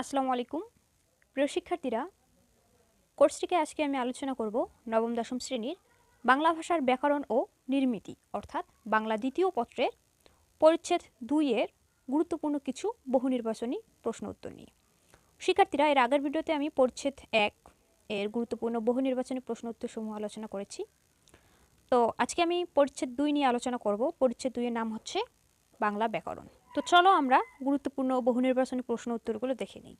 আসসালামু আলাইকুম। প্রিয় শিক্ষার্থীরা, কোর্সটিকে আজকে আমি আলোচনা করব নবম দশম শ্রেণির বাংলা ভাষার ব্যাকরণ ও নির্মিতি, অর্থাৎ বাংলা দ্বিতীয় পত্রের পরিচ্ছেদ দুইয়ের গুরুত্বপূর্ণ কিছু বহু নির্বাচনী প্রশ্ন উত্তর নিয়ে শিক্ষার্থীরা, এর আগের ভিডিওতে আমি পরিচ্ছেদ এক এর গুরুত্বপূর্ণ বহু নির্বাচনী প্রশ্ন উত্তর সমূহ আলোচনা করেছি। তো, আজকে আমি পরিচ্ছেদ দুই নিয়ে আলোচনা করব। পরিচ্ছেদ দুইয়ের নাম হচ্ছে বাংলা ব্যাকরণ। তো চলো আমরা গুরুত্বপূর্ণ বহু নির্বাচনী প্রশ্ন উত্তরগুলো দেখে নিই।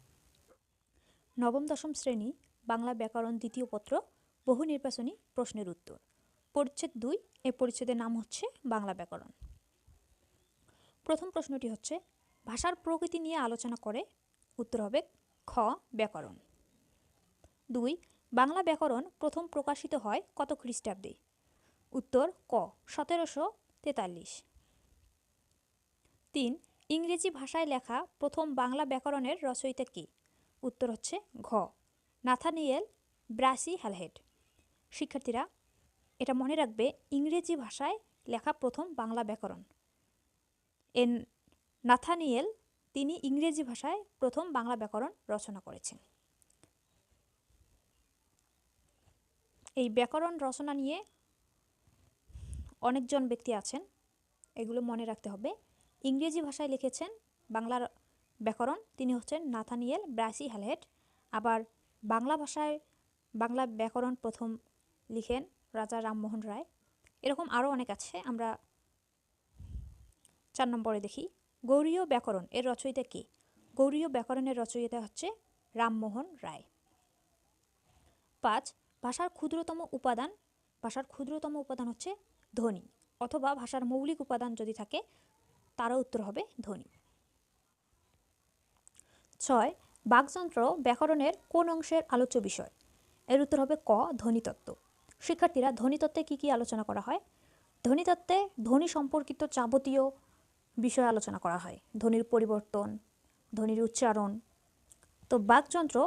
নবম, দশম শ্রেণি, বাংলা ব্যাকরণ দ্বিতীয় পত্র বহু নির্বাচনী প্রশ্নের উত্তর। পরিচ্ছেদ দুই, এ পরিচ্ছেদের নাম হচ্ছে বাংলা ব্যাকরণ। প্রথম প্রশ্নটি হচ্ছে, ভাষার প্রকৃতি নিয়ে আলোচনা করে উত্তর হবে খ, ব্যাকরণ। দুই, বাংলা ব্যাকরণ প্রথম প্রকাশিত হয় কত খ্রিস্টাব্দে? উত্তর, ক, সতেরোশো তেতাল্লিশ। তিন ইংরেজি ভাষায় লেখা প্রথম বাংলা ব্যাকরণের রচয়িতা কে? উত্তর হচ্ছে ঘ। Nathaniel Brassey Halhed. শিক্ষার্থীরা, এটা মনে রাখবে, ইংরেজি ভাষায় লেখা প্রথম বাংলা ব্যাকরণ। এন নাথানিয়েল, তিনি ইংরেজি ভাষায় প্রথম বাংলা ব্যাকরণ রচনা করেছেন। এই ব্যাকরণ রচনা নিয়ে অনেকজন ব্যক্তি আছেন। এগুলো মনে রাখতে হবে ইংরেজি ভাষায় লিখেছেন। বাংলার ব্যাকরণ তিনি হচ্ছেন নাথানিয়েল ব্রাসি হ্যালহেট। আবার বাংলা ভাষায় বাংলা ব্যাকরণ প্রথম লিখেন রাজা রামমোহন রায়। এরকম আরও অনেক আছে, আমরা চার নম্বরে দেখি। গৌরীয় ব্যাকরণ এর রচয়িতা কে? গৌরীয় ব্যাকরণের রচয়িতা হচ্ছে রামমোহন রায়। পাঁচ, ভাষার ক্ষুদ্রতম উপাদান। ভাষার ক্ষুদ্রতম উপাদান হচ্ছে ধ্বনি অথবা ভাষার মৌলিক উপাদান যদি থাকে তারও উত্তর হবে ধ্বনি ছয়, বাকযন্ত্র ব্যাকরণের কোন অংশের আলোচ্য বিষয়? এর উত্তর হবে ক, ধ্বনিতত্ত্ব। শিক্ষার্থীরা ধ্বনিতত্ত্বে কী কী আলোচনা করা হয়? ধ্বনিতত্ত্বে ধ্বনি সম্পর্কিত যাবতীয় বিষয় আলোচনা করা হয়। ধ্বনির পরিবর্তন, ধ্বনির উচ্চারণ। তো বাকযন্ত্র,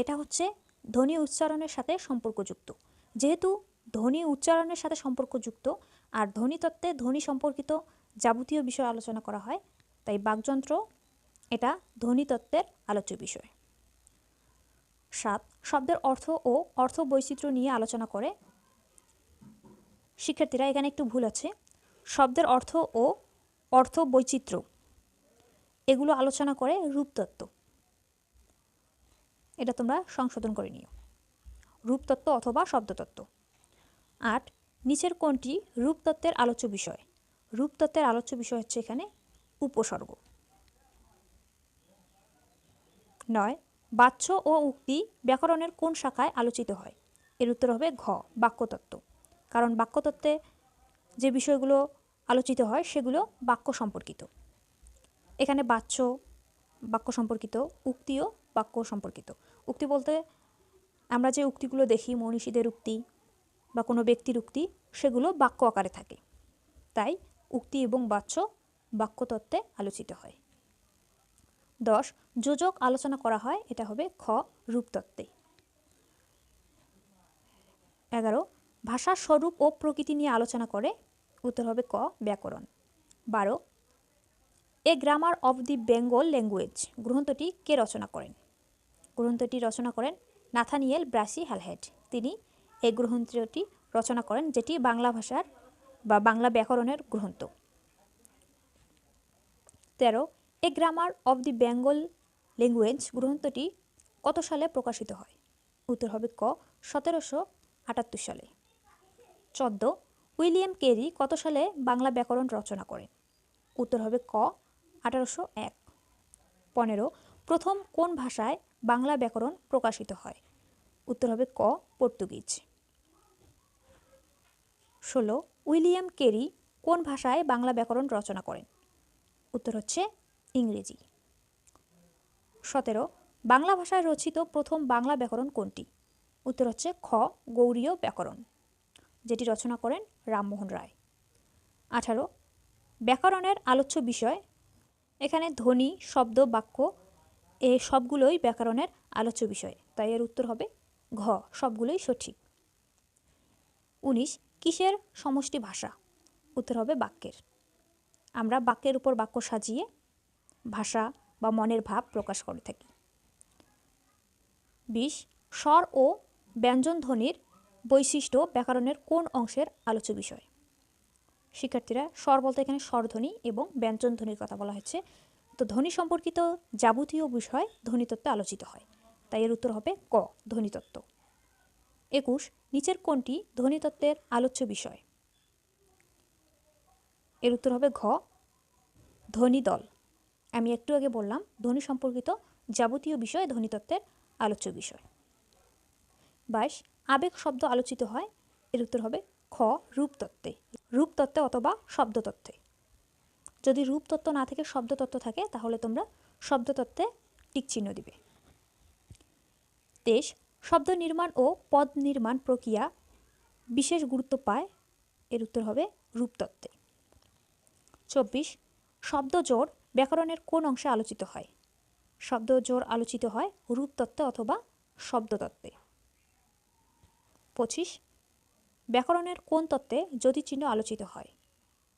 এটা হচ্ছে ধ্বনি উচ্চারণের সাথে সম্পর্কযুক্ত। যেহেতু ধ্বনি উচ্চারণের সাথে সম্পর্কযুক্ত, আর ধ্বনিতত্ত্বে ধ্বনি সম্পর্কিত যাবতীয় বিষয় আলোচনা করা হয়। তাই বাকযন্ত্র এটা ধ্বনিতত্ত্বের আলোচ্য বিষয়। সাত, শব্দের অর্থ ও অর্থ বৈচিত্র্য নিয়ে আলোচনা করে। শিক্ষার্থীরা, এখানে একটু ভুল আছে। শব্দের অর্থ ও অর্থ বৈচিত্র্য, এগুলো আলোচনা করে রূপতত্ত্ব। এটা তোমরা সংশোধন করে নিও। রূপতত্ত্ব অথবা শব্দতত্ত্ব। আট, নিচের কোনটি রূপতত্ত্বের আলোচ্য বিষয়? রূপতত্ত্বের আলোচ্য বিষয় হচ্ছে এখানে উপসর্গ। নয় বাচ্য ও উক্তি ব্যাকরণের কোন শাখায় আলোচিত হয়? এর উত্তর হবে ঘ, বাক্যতত্ত্ব। কারণ বাক্যতত্ত্বে যে বিষয়গুলো আলোচিত হয়, সেগুলো বাক্য সম্পর্কিত। এখানে বাচ্য বাক্য সম্পর্কিত উক্তিও বাক্য সম্পর্কিত। উক্তি বলতে আমরা যে উক্তিগুলো দেখি, মনীষীদের উক্তি বা কোনো ব্যক্তির উক্তি, সেগুলো বাক্য আকারে থাকে। তাই উক্তি এবং বাচ্য বাক্যতত্ত্বে আলোচিত হয়। দশ, যোজক আলোচনা করা হয়, এটা হবে খ, রূপতত্ত্বে। এগারো ভাষার স্বরূপ ও প্রকৃতি নিয়ে আলোচনা করে, উত্তর হবে ক, ব্যাকরণ। বারো, a grammar of the Bengal language গ্রন্থটি কে রচনা করেন? গ্রন্থটি রচনা করেন নাথানিয়েল ব্রাসি হ্যালহেড। তিনি এই গ্রন্থটি রচনা করেন, যেটি বাংলা ভাষার বা বাংলা ব্যাকরণের গ্রন্থ। তেরো, a grammar of the Bengal language গ্রন্থটি কত সালে প্রকাশিত হয়? উত্তর হবে ক, সতেরোশো আটাত্তর সালে। চোদ্দ, উইলিয়াম কেরি কত সালে বাংলা ব্যাকরণ রচনা করেন? উত্তর হবে ক, আঠারোশো এক। পনেরো, প্রথম কোন ভাষায় বাংলা ব্যাকরণ প্রকাশিত হয়? উত্তর হবে ক, পর্তুগিজ। ষোলো উইলিয়াম কেরি কোন ভাষায় বাংলা ব্যাকরণ রচনা করেন? উত্তর হচ্ছে ইংরেজি। সতেরো, বাংলা ভাষায় রচিত প্রথম বাংলা ব্যাকরণ কোনটি? উত্তর হচ্ছে খ, গৌরীয় ব্যাকরণ, যেটি রচনা করেন রামমোহন রায়। আঠারো, ব্যাকরণের আলোচ্য বিষয়, এখানে ধ্বনি, শব্দ, বাক্য, এ সবগুলোই ব্যাকরণের আলোচ্য বিষয়, তাই এর উত্তর হবে ঘ, সবগুলোই সঠিক। উনিশ কিসের সমষ্টি ভাষা? উত্তর হবে বাক্যের। আমরা বাক্যের উপর বাক্য সাজিয়ে ভাষা বা মনের ভাব প্রকাশ করে থাকি। বিশ, স্বর ও ব্যঞ্জন ধ্বনির বৈশিষ্ট্য ব্যাকরণের কোন অংশের আলোচ্য বিষয়? শিক্ষার্থীরা, স্বর বলতে এখানে স্বরধ্বনি এবং ব্যঞ্জন ধ্বনির কথা বলা হয়েছে। তো ধ্বনি সম্পর্কিত যাবতীয় বিষয় ধ্বনিতত্ত্বে আলোচিত হয়। তাই এর উত্তর হবে ক, ধ্বনিতত্ত্ব। একুশ নিচের কোনটি ধ্বনিতত্ত্বের আলোচ্য বিষয়। এর উত্তর হবে ঘ, ধ্বনি দল। আমি একটু আগে বললাম, ধ্বনি সম্পর্কিত যাবতীয় বিষয় ধ্বনিতত্ত্বের আলোচ্য বিষয়। বাইশ, আবেগ শব্দ আলোচিত হয়। এর উত্তর হবে খ, রূপতত্ত্বে। রূপতত্ত্বে অথবা শব্দতত্ত্বে। যদি রূপতত্ত্ব না থেকে, শব্দতত্ত্ব থাকে, তাহলে তোমরা শব্দতত্ত্বে টিক চিহ্ন দিবে। তেইশ শব্দ নির্মাণ ও পদ নির্মাণ প্রক্রিয়া বিশেষ গুরুত্ব পায়। এর উত্তর হবে রূপতত্ত্বে। চব্বিশ, শব্দ জোর ব্যাকরণের কোন অংশে আলোচিত হয়? শব্দ জোর আলোচিত হয় রূপতত্ত্বে অথবা শব্দতত্ত্বে। পঁচিশ, ব্যাকরণের কোন তত্ত্বে যদি চিহ্ন আলোচিত হয়?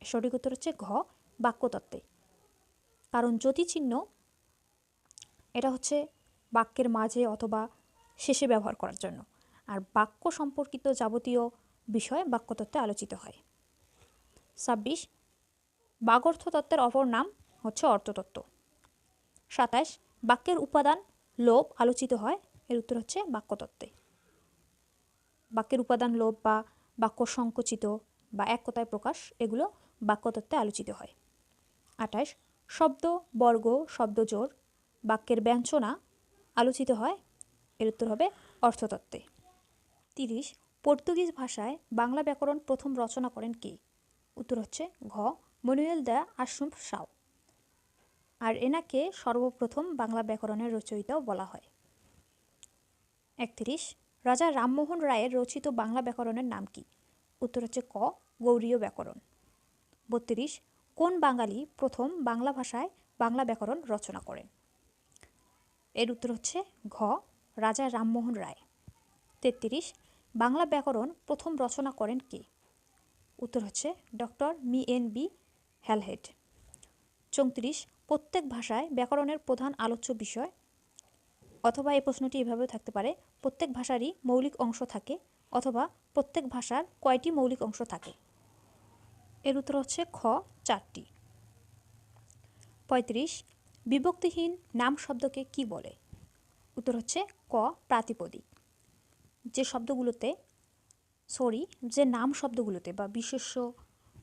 সঠিক উত্তর হচ্ছে ঘ, বাক্যতত্ত্বে। কারণ যদি চিহ্ন, এটা হচ্ছে বাক্যের মাঝে অথবা শেষে ব্যবহার করার জন্য। আর বাক্য সম্পর্কিত যাবতীয় বিষয় বাক্যতত্ত্বে আলোচিত হয়। ছাব্বিশ বাগর্থ তত্ত্বের অপর নাম হচ্ছে অর্থতত্ত্ব। সাতাশ বাক্যের উপাদান লোভ আলোচিত হয়, এর উত্তর হচ্ছে বাক্যতত্ত্বে। বাক্যের উপাদান লোভ বা বাক্য সংকুচিত বা এক কথায় প্রকাশ, এগুলো বাক্যতত্ত্বে আলোচিত হয়। আঠাশ শব্দ, বর্গ শব্দজোর বাক্যের ব্যঞ্জনা আলোচিত হয় এর উত্তর হবে অর্থতত্ত্বে। তিরিশ, পর্তুগিজ ভাষায় বাংলা ব্যাকরণ প্রথম রচনা করেন কে? উত্তর হচ্ছে ঘ, মনুয়েল দ্য আশরুফ সাউ। আর এনাকে সর্বপ্রথম বাংলা ব্যাকরণের রচয়িতাও বলা হয়। একত্রিশ, রাজা রামমোহন রায়ের রচিত বাংলা ব্যাকরণের নাম কি? উত্তর হচ্ছে ক, গৌরীয় ব্যাকরণ। বত্রিশ, কোন বাঙালি প্রথম বাংলা ভাষায় বাংলা ব্যাকরণ রচনা করেন? এর উত্তর হচ্ছে ঘ রাজা রামমোহন রায়। তেত্রিশ, বাংলা ব্যাকরণ প্রথম রচনা করেন কে? উত্তর হচ্ছে ডক্টর মি এন বি হ্যালহেড। চৌত্রিশ, প্রত্যেক ভাষায় ব্যাকরণের প্রধান আলোচ্য বিষয়। অথবা এই প্রশ্নটি এভাবেও থাকতে পারে, প্রত্যেক ভাষারই মৌলিক অংশ থাকে, অথবা প্রত্যেক ভাষার কয়টি মৌলিক অংশ থাকে। এর উত্তর হচ্ছে খ, চারটি। পঁয়ত্রিশ, বিভক্তিহীন নাম শব্দকে কি বলে? উত্তর হচ্ছে ক প্রাতিপদিক। যে শব্দগুলোতে সরি যে নাম শব্দগুলোতে বা বিশেষ্য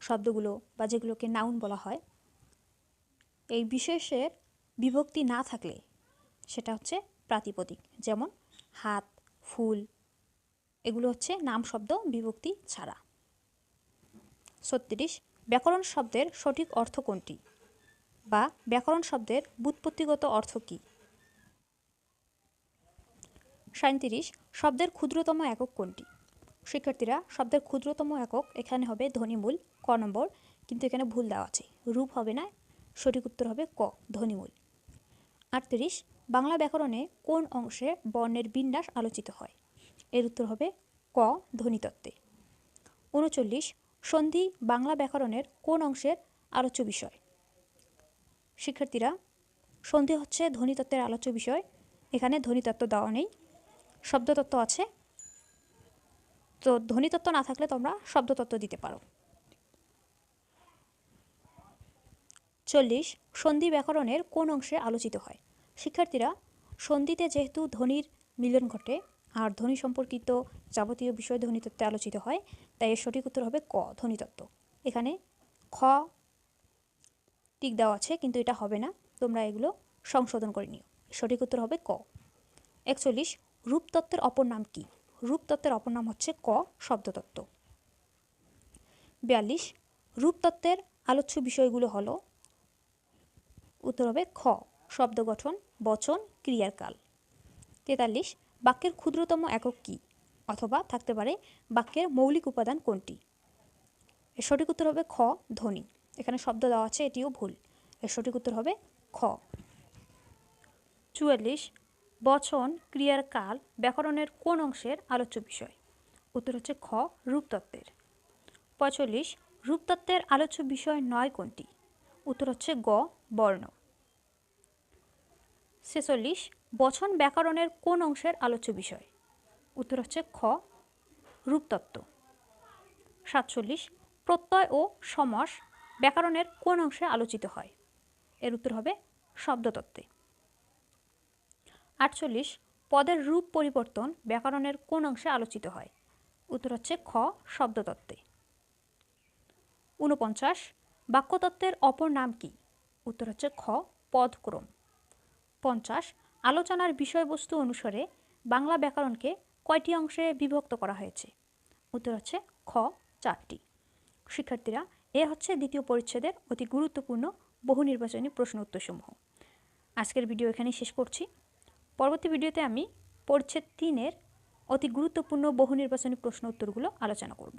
শব্দগুলো বা যেগুলোকে নাউন বলা হয়, এই বিশেষের বিভক্তি না থাকলে সেটা হচ্ছে প্রাতিপদিক। যেমন, হাত, ফুল, এগুলো হচ্ছে নাম শব্দ বিভক্তি ছাড়া। ছত্রিশ, ব্যাকরণ শব্দের সঠিক অর্থ কোনটি? বা ব্যাকরণ শব্দের বুৎপত্তিগত অর্থ কী? সাঁত্রিশ শব্দের ক্ষুদ্রতম একক কোনটি? শিক্ষার্থীরা, শব্দের ক্ষুদ্রতম একক এখানে হবে ধ্বনিমূল ক নম্বর, কিন্তু এখানে ভুল দেওয়া আছে। রূপ হবে না, সঠিক উত্তর হবে ক ধ্বনিমূল আটত্রিশ, বাংলা ব্যাকরণে কোন অংশে বর্ণের বিন্যাস আলোচিত হয়? এর উত্তর হবে ক, ধ্বনিতত্ত্বে। উনচল্লিশ, সন্ধি বাংলা ব্যাকরণের কোন অংশের আলোচ্য বিষয়? শিক্ষার্থীরা, সন্ধি হচ্ছে ধ্বনিতত্ত্বের আলোচ্য বিষয়, এখানে ধ্বনিতত্ত্ব দেওয়া নেই। শব্দতত্ত্ব আছে। তো ধ্বনিতত্ত্ব না থাকলে তোমরা শব্দতত্ত্ব দিতে পারো। চল্লিশ, সন্ধি ব্যাকরণের কোন অংশে আলোচিত হয়? শিক্ষার্থীরা, সন্ধিতে যেহেতু ধ্বনির মিলন ঘটে, আর ধ্বনি সম্পর্কিত যাবতীয় বিষয় ধ্বনিতত্ত্বে আলোচিত হয়, তাই এর সঠিক উত্তর হবে ক, ধ্বনিতত্ত্ব। এখানে খ টিক দেওয়া আছে, কিন্তু এটা হবে না। তোমরা এগুলো সংশোধন করে নিও। সঠিক উত্তর হবে ক। একচল্লিশ রূপতত্ত্বের অপর নাম কি? রূপতত্ত্বের অপর নাম হচ্ছে ক, শব্দতত্ত্ব। বিয়াল্লিশ, রূপতত্ত্বের আলোচ্য বিষয়গুলো হলো উত্তর হবে খ, শব্দ গঠন, বচন ক্রিয়ার কাল তেতাল্লিশ, বাক্যের ক্ষুদ্রতম একক কি? অথবা থাকতে পারে বাক্যের মৌলিক উপাদান কোনটি? এর সঠিক উত্তর হবে খ, ধ্বনি। এখানে শব্দ দেওয়া আছে, এটিও ভুল। এর সঠিক উত্তর হবে খ। চুয়াল্লিশ বচন, ক্রিয়ার কাল, ব্যাকরণের কোন অংশের আলোচ্য বিষয়? উত্তর হচ্ছে খ, রূপতত্ত্বের। পঁয়তাল্লিশ, রূপতত্ত্বের আলোচ্য বিষয় নয় কোনটি? উত্তর হচ্ছে গ, বর্ণ। ছেচল্লিশ, বচন, ব্যাকরণের কোন অংশের আলোচ্য বিষয়? উত্তর হচ্ছে খ, রূপতত্ত্ব। সাতচল্লিশ, প্রত্যয় ও সমাস ব্যাকরণের কোন অংশে আলোচিত হয়? এর উত্তর হবে শব্দতত্ত্বে। আটচল্লিশ, পদের রূপ পরিবর্তন ব্যাকরণের কোন অংশে আলোচিত হয়? উত্তর হচ্ছে খ, শব্দতত্ত্বে। ঊনপঞ্চাশ, বাক্যতত্ত্বের অপর নাম কি? উত্তর হচ্ছে খ, পদক্রম। পঞ্চাশ, আলোচনার বিষয়বস্তু অনুসারে বাংলা ব্যাকরণকে কয়টি অংশে বিভক্ত করা হয়েছে? উত্তর হচ্ছে খ, চারটি। শিক্ষার্থীরা, এ হচ্ছে দ্বিতীয় পরিচ্ছেদের অতি গুরুত্বপূর্ণ বহু নির্বাচনী প্রশ্ন উত্তরসমূহ। আজকের ভিডিও এখানেই শেষ করছি। পরবর্তী ভিডিওতে আমি পরিচ্ছেদ তিনের অতি গুরুত্বপূর্ণ বহু নির্বাচনী প্রশ্ন উত্তরগুলো আলোচনা করব।